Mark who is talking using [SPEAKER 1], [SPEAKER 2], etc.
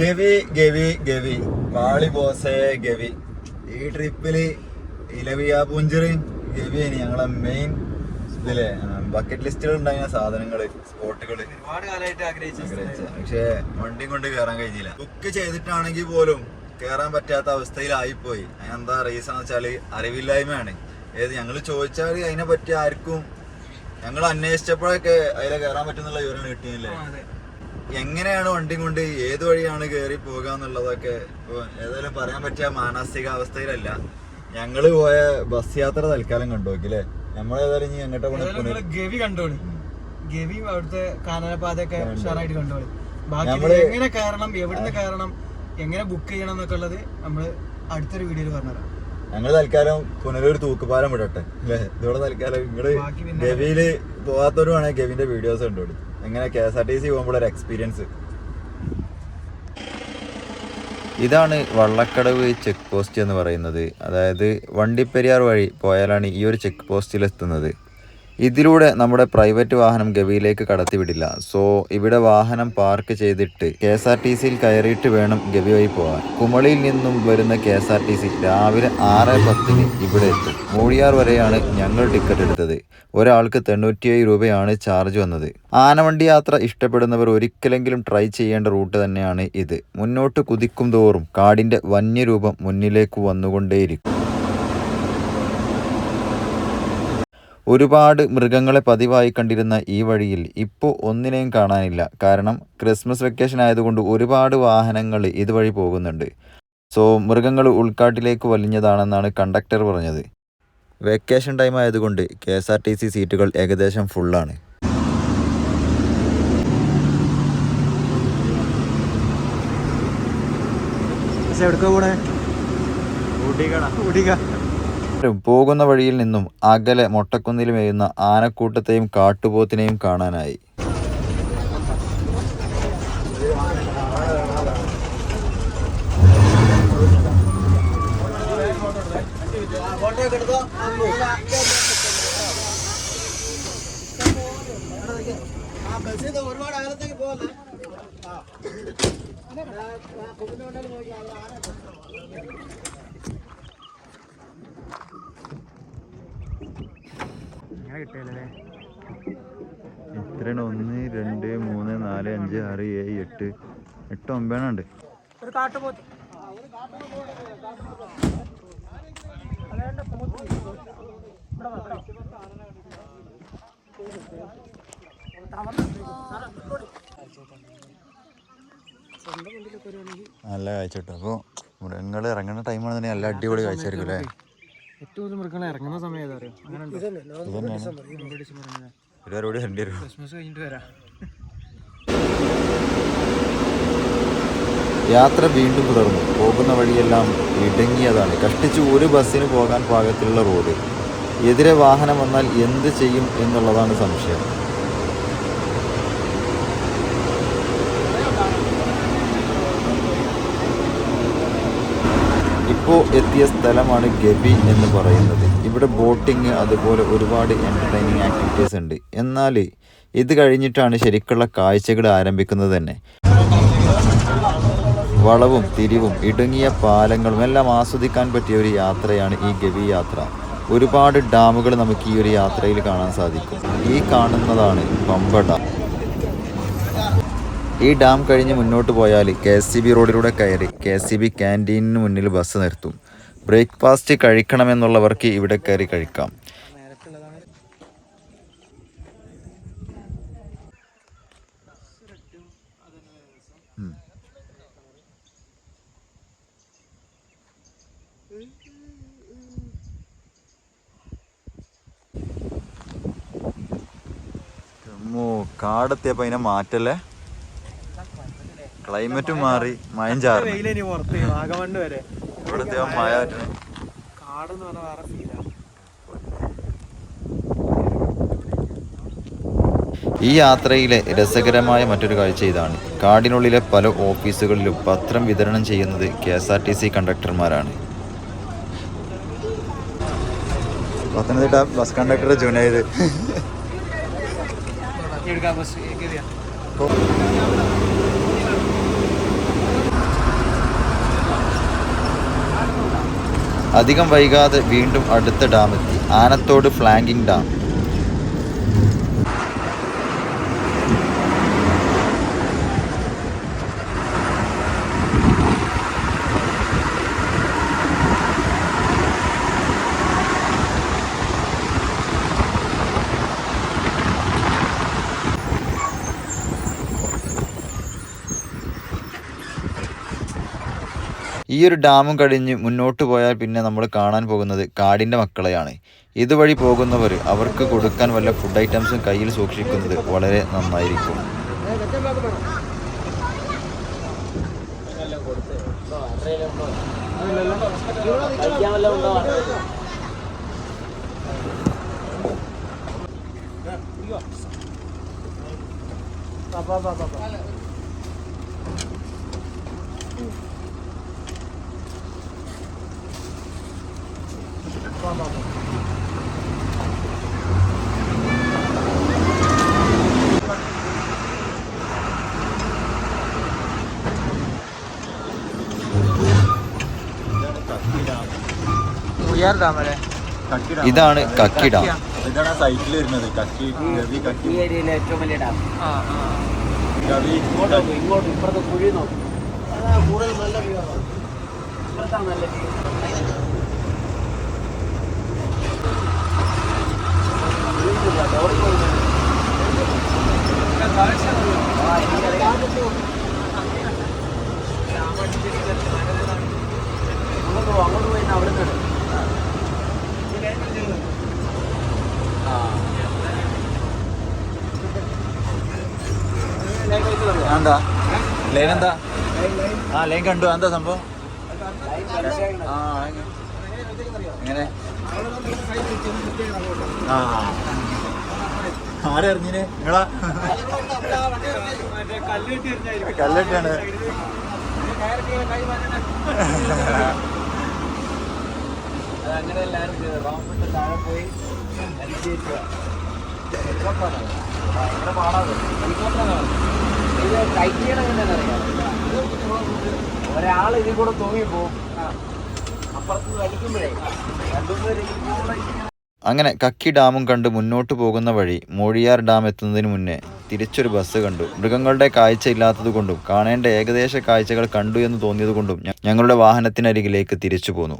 [SPEAKER 1] ഗവി ഗവി ഗവി. വാളി ബോസേ ഗവി. ഈ ട്രിപ്പിൽ ഇലവിയ പുഞ്ചിറി ഗവിയാണ് ഞങ്ങളെ മെയിൻ ഇതിലെ ബക്കറ്റ് ലിസ്റ്റിൽ ഉണ്ടായ സാധനങ്ങൾ സ്പോട്ടുകൾ.
[SPEAKER 2] ഒരുപാട് കാലമായിട്ട് ആഗ്രഹിച്ചു
[SPEAKER 1] പക്ഷേ വണ്ടി കൊണ്ട് കയറാൻ കഴിഞ്ഞില്ല. ബുക്ക് ചെയ്തിട്ടാണെങ്കിൽ പോലും കയറാൻ പറ്റാത്ത അവസ്ഥയിലായിപ്പോയി. അതിന് എന്താ റീസൺ വെച്ചാൽ അറിവില്ലായ്മയാണ്. ഏത് ഞങ്ങൾ ചോദിച്ചാൽ അതിനെ പറ്റി ആർക്കും ഞങ്ങൾ അന്വേഷിച്ചപ്പോഴൊക്കെ അതിലെ കയറാൻ പറ്റുന്നുള്ള വിവരം കിട്ടിയില്ലേ? എങ്ങനെയാണ് വണ്ടി കൊണ്ട് ഏത് വഴിയാണ് കയറി പോകുക എന്നുള്ളതൊക്കെ ഇപ്പൊ ഏതായാലും പറയാൻ പറ്റിയ മാനസികാവസ്ഥയിലല്ല. ഞങ്ങൾ പോയ ബസ് യാത്ര തൽക്കാലം കണ്ടുനോക്കില്ലേ നമ്മളേതായാലും ഇനി എങ്ങോട്ടാ
[SPEAKER 2] ഗവി കണ്ടോളി. ഗവിയും അവിടുത്തെ കാനനപാതയൊക്കെ ഉഷാറായിട്ട് കണ്ടോളി. ബാക്കി എങ്ങനെ കയറണം എവിടുന്ന് കയറണം എങ്ങനെ ബുക്ക് ചെയ്യണം എന്നൊക്കെ ഉള്ളത് നമ്മൾ അടുത്തൊരു വീഡിയോയിൽ പറഞ്ഞുതരാം.
[SPEAKER 1] ഞങ്ങൾ തൽക്കാലം പുനലൂർ തൂക്കുപാലം വിടട്ടെ. അല്ലേ? ഇതോടെ തൽക്കാലം
[SPEAKER 2] പിന്നെ-
[SPEAKER 1] ഗവിയിൽ പോകാത്തവരും വേണേ ഗവിന്റെ വീഡിയോസ് കണ്ടോളി. എങ്ങനെ K S R T C പോകുമ്പോഴൊരു experience ഇതാണ് വള്ളക്കടവ് ചെക്ക് പോസ്റ്റ് എന്ന് പറയുന്നത്. അതായത് വണ്ടിപ്പെരിയാർ വഴി പോയാലാണ് ഈ ഒരു ചെക്ക് പോസ്റ്റിൽ എത്തുന്നത്. ഇതിലൂടെ നമ്മുടെ പ്രൈവറ്റ് വാഹനം ഗവിയിലേക്ക് കടത്തിവിടില്ല. സോ ഇവിടെ വാഹനം പാർക്ക് ചെയ്തിട്ട് കെ എസ് ആർ ടി സിയിൽ കയറിയിട്ട് വേണം ഗവി വഴി പോകാൻ. കുമളിയിൽ നിന്നും വരുന്ന K S R T C രാവിലെ ആറ് പത്തിന് ഇവിടെ എത്തും. മൂഴിയാർ വരെയാണ് ഞങ്ങൾ ടിക്കറ്റ് എടുത്തത്. ഒരാൾക്ക് തൊണ്ണൂറ്റിയേഴ് രൂപയാണ് ചാർജ് വന്നത്. ആനവണ്ടി യാത്ര ഇഷ്ടപ്പെടുന്നവർ ഒരിക്കലെങ്കിലും ട്രൈ ചെയ്യേണ്ട റൂട്ട് തന്നെയാണ് ഇത്. മുന്നോട്ട് കുതിക്കും തോറും കാടിന്റെ വന്യരൂപം മുന്നിലേക്ക് വന്നുകൊണ്ടേയിരിക്കും. ഒരുപാട് മൃഗങ്ങളെ പതിവായി കണ്ടിരുന്ന ഈ വഴിയിൽ ഇപ്പോൾ ഒന്നിനെയും കാണാനില്ല. കാരണം ക്രിസ്മസ് വെക്കേഷൻ ആയതുകൊണ്ട് ഒരുപാട് വാഹനങ്ങൾ ഇതുവഴി പോകുന്നുണ്ട്. സോ മൃഗങ്ങൾ ഉൾക്കാട്ടിലേക്ക് വലിഞ്ഞതാണെന്നാണ് കണ്ടക്ടർ പറഞ്ഞത്. വെക്കേഷൻ ടൈം ആയതുകൊണ്ട് K S R T C സീറ്റുകൾ ഏകദേശം ഫുള്ളാണ്.
[SPEAKER 2] എവിടേക്കാ പോണേ? ഊട്ടിക്ക
[SPEAKER 1] പോകുന്ന വഴിയിൽ നിന്നും അകലെ മൊട്ടക്കുന്നിൽ മേയുന്ന ആനക്കൂട്ടത്തെയും കാട്ടുപോത്തിനെയും കാണാനായി.
[SPEAKER 2] ഒരുപാട് അകലത്തേക്ക് ഇങ്ങനെ കിട്ടിയല്ലേ?
[SPEAKER 1] എത്രയാണ്? ഒന്ന് രണ്ട് മൂന്ന് നാല് അഞ്ച് ആറ് ഏഴ് എട്ട് എട്ട് ഒമ്പതെണ്ണുണ്ട്
[SPEAKER 2] ഒരു കാട്ടുപോത്ത്
[SPEAKER 1] നല്ല കാഴ്ച കിട്ടും. അപ്പോൾ മൃഗങ്ങൾ ഇറങ്ങുന്ന ടൈമാണെന്നുണ്ടെങ്കിൽ നല്ല അടിപൊളി കാഴ്ച ആയിരിക്കും അല്ലേ?
[SPEAKER 2] ഏറ്റവും കൂടുതൽ മൃഗങ്ങൾ ഇറങ്ങുന്ന സമയം ഏതാ അറിയോ? അങ്ങനെ ഡിസംബർ ക്രിസ്മസ് കഴിഞ്ഞിട്ട് വരാം.
[SPEAKER 1] യാത്ര വീണ്ടും തുടർന്നു. പോകുന്ന വഴിയെല്ലാം ഇടുങ്ങിയതാണ്. കഷ്ടിച്ച് ഒരു ബസ്സിന് പോകാൻ പാകത്തിലുള്ള റോഡ്. എതിരെ വാഹനം വന്നാൽ എന്ത് ചെയ്യും എന്നുള്ളതാണ് സംശയം. ഇപ്പോൾ എത്തിയ സ്ഥലമാണ് ഗവി എന്ന് പറയുന്നത്. ഇവിടെ ബോട്ടിങ് അതുപോലെ ഒരുപാട് എന്റർടൈനിങ് ആക്ടിവിറ്റീസ് ഉണ്ട്. എന്നാൽ ഇത് കഴിഞ്ഞിട്ടാണ് ശരിക്കുള്ള കാഴ്ചകൾ ആരംഭിക്കുന്നത് തന്നെ. വളവും തിരിവും ഇടുങ്ങിയ പാലങ്ങളും എല്ലാം ആസ്വദിക്കാൻ പറ്റിയ ഒരു യാത്രയാണ് ഈ ഗവി യാത്ര. ഒരുപാട് ഡാമുകൾ നമുക്ക് ഈ ഒരു യാത്രയിൽ കാണാൻ സാധിക്കും. ഈ കാണുന്നതാണ് പമ്പ ഡാം ഈ ഡാം കഴിഞ്ഞ് മുന്നോട്ട് പോയാൽ കെ എസ് സി ബി റോഡിലൂടെ കയറി കെ എസ് സി ബി ക്യാന്റീനിന് മുന്നിൽ ബസ് നിർത്തും ബ്രേക്ക്ഫാസ്റ്റ് കഴിക്കണമെന്നുള്ളവർക്ക് ഇവിടെ കയറി കഴിക്കാം
[SPEAKER 2] നേരത്തുള്ളതാണ്
[SPEAKER 1] കാടെത്തിയപ്പോ അതിനെ മാറ്റല്ലേ ക്ലൈമറ്റും മാറി മയം ചാറി
[SPEAKER 2] വെയിലിനി പുറത്ത് വാഗമണ്ണ് വരെ.
[SPEAKER 1] ഇവിടുത്തെ മഴ
[SPEAKER 2] കാടെന്ന് വേറെ ഫീലാ
[SPEAKER 1] ഈ യാത്രയിലെ രസകരമായ മറ്റൊരു കാഴ്ച ഇതാണ്. കാടിനുള്ളിലെ പല ഓഫീസുകളിലും പത്രം വിതരണം ചെയ്യുന്നത് K S R T C കണ്ടക്ടർമാരാണ്. Pathanamthitta bus conductor Junaid
[SPEAKER 2] എടുക്കാം ബസ് കേറിയാ
[SPEAKER 1] അധികം വൈകാതെ വീണ്ടും അടുത്ത ഡാമെത്തി. Anathode flanking dam. ഈ ഒരു ഡാമും കഴിഞ്ഞ് മുന്നോട്ട് പോയാൽ പിന്നെ നമ്മൾ കാണാൻ പോകുന്നത് കാടിന്റെ മക്കളെയാണ്. ഇതുവഴി പോകുന്നവർ അവർക്ക് കൊടുക്കാൻ വല്ല ഫുഡ് ഐറ്റംസും കയ്യിൽ സൂക്ഷിക്കുന്നത് വളരെ നന്നായിരിക്കും
[SPEAKER 2] ഡാം അല്ലേ
[SPEAKER 1] ഇതാണ് കക്കി ഡാം
[SPEAKER 3] ഇതാണ് സൈറ്റിൽ വരുന്നത്. കക്കി ഗവി കക്കി.
[SPEAKER 4] ഈ ഏരിയയിലെ ഏറ്റവും വലിയ ഡാം.
[SPEAKER 2] ആ ആ.
[SPEAKER 3] ഗവി.
[SPEAKER 4] ഇങ്ങോട്ട് ഇങ്ങോട്ട് ഇപ്പുറത്ത് കുഴി നോക്കും. കൂടുതൽ നല്ല വ്യൂ ആണ്. ഇപ്പുറത്താണ് നല്ല വ്യൂ.
[SPEAKER 3] എന്താ? ലൈൻ എന്താ? ആ ലൈൻ കണ്ടു. എന്താ സംഭവം? ആ എങ്ങനെ? ആ ആരെ അറിഞ്ഞിന്? നിങ്ങളാ? കല്ലിട്ടാണ്
[SPEAKER 4] അങ്ങനെ എല്ലാവരും ചെയ്തത്? പാവപ്പെട്ട താഴെ പോയി. ഹെലികോപ്റ്ററാണ് ഭയങ്കര പാടാത് ഹെലികോപ്റ്ററാണ് ഇത് ടൈറ്റ് ചെയ്യണം എങ്ങനെയാണെന്നറിയാം ഒരാൾ ഇതിൽ കൂടെ അപ്പുറത്ത് വലിക്കുമ്പോഴേ
[SPEAKER 1] അങ്ങനെ കക്കി ഡാമും കണ്ട് മുന്നോട്ട് പോകുന്ന വഴി മൂഴിയാർ ഡാം എത്തുന്നതിന് മുന്നേ തിരിച്ചൊരു ബസ് കണ്ടു. മൃഗങ്ങളുടെ കാഴ്ച ഇല്ലാത്തതുകൊണ്ടും കാണേണ്ട ഏകദേശ കാഴ്ചകൾ കണ്ടു എന്ന് തോന്നിയതുകൊണ്ടും ഞങ്ങളുടെ വാഹനത്തിനരികിലേക്ക് തിരിച്ചു പോന്നു.